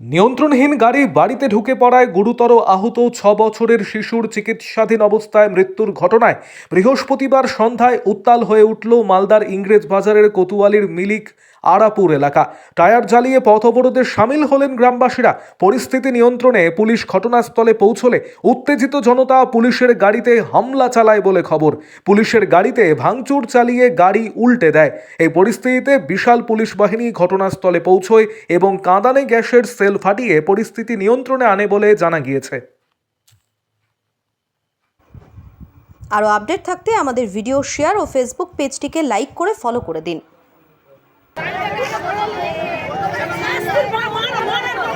নিয়ন্ত্রণহীন গাড়ি বাড়িতে ঢুকে পড়ায় গুরুতর আহত ছ বছরের শিশুর চিকিৎসাধীন অবস্থায় মৃত্যুর ঘটনায় বৃহস্পতিবার সন্ধ্যায় উত্তাল হয়ে উঠল মালদার ইংরেজ বাজারের কোতুয়ালির মিলিক আরাপুর এলাকা। টায়ার জ্বালিয়ে পথ অবরোধে সামিল হলেন গ্রামবাসীরা। পরিস্থিতি নিয়ন্ত্রণে পুলিশ ঘটনাস্থলে পৌঁছলে উত্তেজিত জনতা পুলিশের গাড়িতে হামলা চালায় বলে খবর। পুলিশের গাড়িতে ভাঙচুর চালিয়ে গাড়ি উল্টে দেয়। এই পরিস্থিতিতে বিশাল পুলিশ বাহিনী ঘটনাস্থলে পৌঁছয় এবং কাঁদানে গ্যাসের সেল ফাটিয়ে পরিস্থিতি নিয়ন্ত্রণে আনে বলে জানা গিয়েছে। আরও আপডেট থাকতে আমাদের ভিডিও শেয়ার ও ফেসবুক পেজটিকে লাইক করে ফলো করে দিন ও সালারা সব কি সালা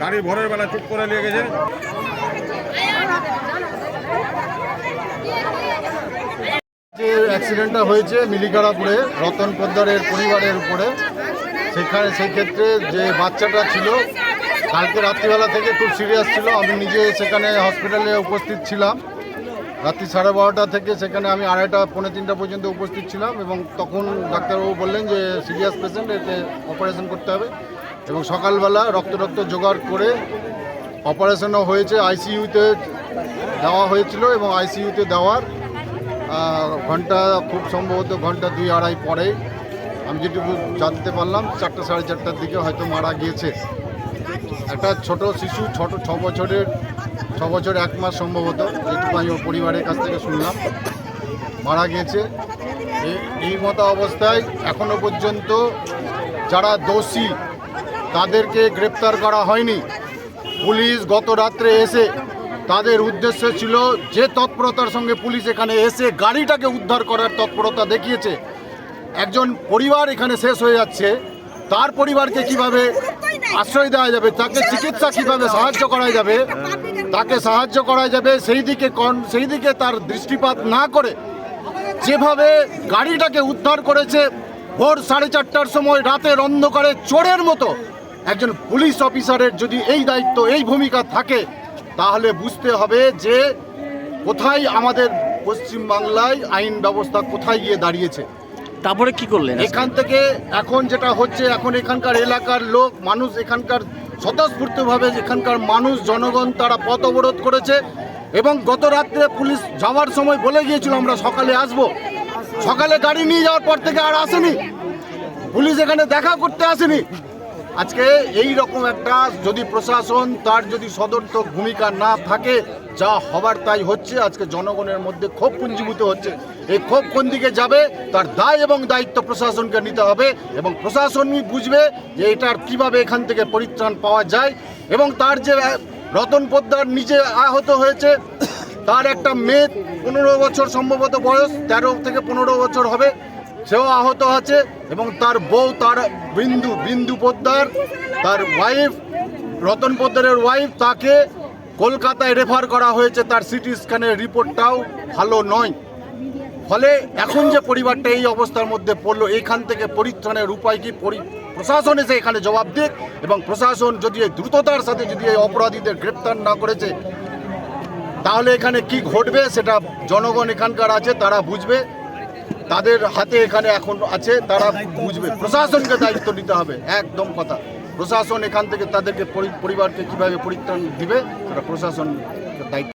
গাড়ি ভোরের বেলা চুপ করে নিয়ে গেছে। যে অ্যাক্সিডেন্টটা হয়েছে মিলিকারাপুরে, রতন পোদ্দারের পরিবারের উপরে, সেখানে সেই ক্ষেত্রে যে বাচ্চাটা ছিল, কালকে রাত্রিবেলা থেকে খুব সিরিয়াস ছিল। আমি নিজে সেখানে হসপিটালে উপস্থিত ছিলাম। রাত্রি সাড়ে বারোটা থেকে সেখানে আমি আড়াইটা, পৌনে তিনটা পর্যন্ত উপস্থিত ছিলাম এবং তখন ডাক্তারবাবু বললেন যে সিরিয়াস পেশেন্ট এতে অপারেশন করতে হবে। এবং সকালবেলা রক্ত রক্ত জোগাড় করে অপারেশনও হয়েছে, আইসিইউতে দেওয়া হয়েছিল এবং আইসিইউতে দেওয়ার ঘণ্টা, খুব সম্ভবত ঘণ্টা দুই আড়াই পরে। আমি যেটুকু জানতে পারলাম, চারটা সাড়ে চারটার দিকে হয়তো মারা গিয়েছে। একটা ছোট শিশু, ছোট ছ বছরের, ছ বছর এক মাস সম্ভবত, যেটুকু আমি ওর পরিবারের কাছ থেকে শুনলাম, মারা গিয়েছে। এই মতো অবস্থায় এখনও পর্যন্ত যারা দোষী তাদেরকে গ্রেপ্তার করা হয়নি। পুলিশ গত রাত্রে এসে তাদের উদ্দেশ্য ছিল যে তৎপরতার সঙ্গে পুলিশ এখানে এসে গাড়িটাকে উদ্ধার করার তৎপরতা দেখিয়েছে। একজন পরিবার এখানে শেষ হয়ে যাচ্ছে। তার পরিবারকে কীভাবে আশ্রয় দেওয়া যাবে, তাকে চিকিৎসা কীভাবে সাহায্য করা যাবে, তাকে সাহায্য করা যাবে, সেই দিকে সেই দিকে তার দৃষ্টিপাত না করে যেভাবে গাড়িটাকে উদ্ধার করেছে ভোর সাড়ে চারটার সময় রাতের অন্ধকারে চোরের মতো। একজন পুলিশ অফিসারের যদি এই দায়িত্ব এই ভূমিকা থাকে তাহলে বুঝতে হবে যে কোথায় আমাদের পশ্চিমবাংলায় আইন ব্যবস্থা কোথায় গিয়ে দাঁড়িয়েছে। তারপরে কি করলেন এখান থেকে এখন যেটা হচ্ছে এখন এখানকার এলাকার লোক মানুষ এখানকার স্বতঃস্ফূর্তভাবে এখানকার মানুষ জনগণ তারা পথ অবরোধ করেছে। এবং গত রাত্রে পুলিশ যাওয়ার সময় বলে গিয়েছিল আমরা সকালে আসব। সকালে গাড়ি নিয়ে যাওয়ার পর থেকে আর আসেনি। পুলিশ এখানে দেখা করতে আসেনি। আজকে এই রকম একটা যদি প্রশাসন, তার যদি সদর্থক ভূমিকা না থাকে, যা হবার তাই হচ্ছে, আজকে জনগণের মধ্যে ক্ষোভ পুঞ্জীভূত হচ্ছে। এই ক্ষোভ কোন দিকে যাবে, তার দায় এবং দায়িত্ব প্রশাসনকে নিতে হবে এবং প্রশাসনই বুঝবে যে এটার কীভাবে এখান থেকে পরিত্রাণ পাওয়া যায় এবং তার যে রতন পোদ্দার নিজে আহত হয়েছে তার একটা মেয়ে পনেরো বছর সম্ভবত বয়স, তেরো থেকে পনেরো বছর হবে। সেও আহত আছে এবং তার বউ, তার বিন্দু বিন্দু পোদ্দার, তার ওয়াইফ রতন পোদ্দারের ওয়াইফ তাকে কলকাতায় রেফার করা হয়েছে। তার সিটি স্ক্যানের রিপোর্টটাও ভালো নয়। ফলে এখন যে পরিবারটা এই অবস্থার মধ্যে পড়ল, এইখান থেকে পরিত্রাণের উপায় কি? পরি- প্রশাসন এসে এখানে জবাব দিক এবং প্রশাসন যদি দ্রুততার সাথে যদি এই অপরাধীদের গ্রেপ্তার না করেছে তাহলে এখানে কি ঘটবে সেটা জনগণ এখানকার আছে, তারা বুঝবে। তাদের হাতে এখানে এখন আছে, তারা বুঝবে। প্রশাসনকে দায়িত্ব নিতে হবে, একদম কথা। প্রশাসন এখান থেকে তাদেরকে পরিবারকে কীভাবে পরিত্রাণ দিবে, সেটা প্রশাসন দায়িত্ব।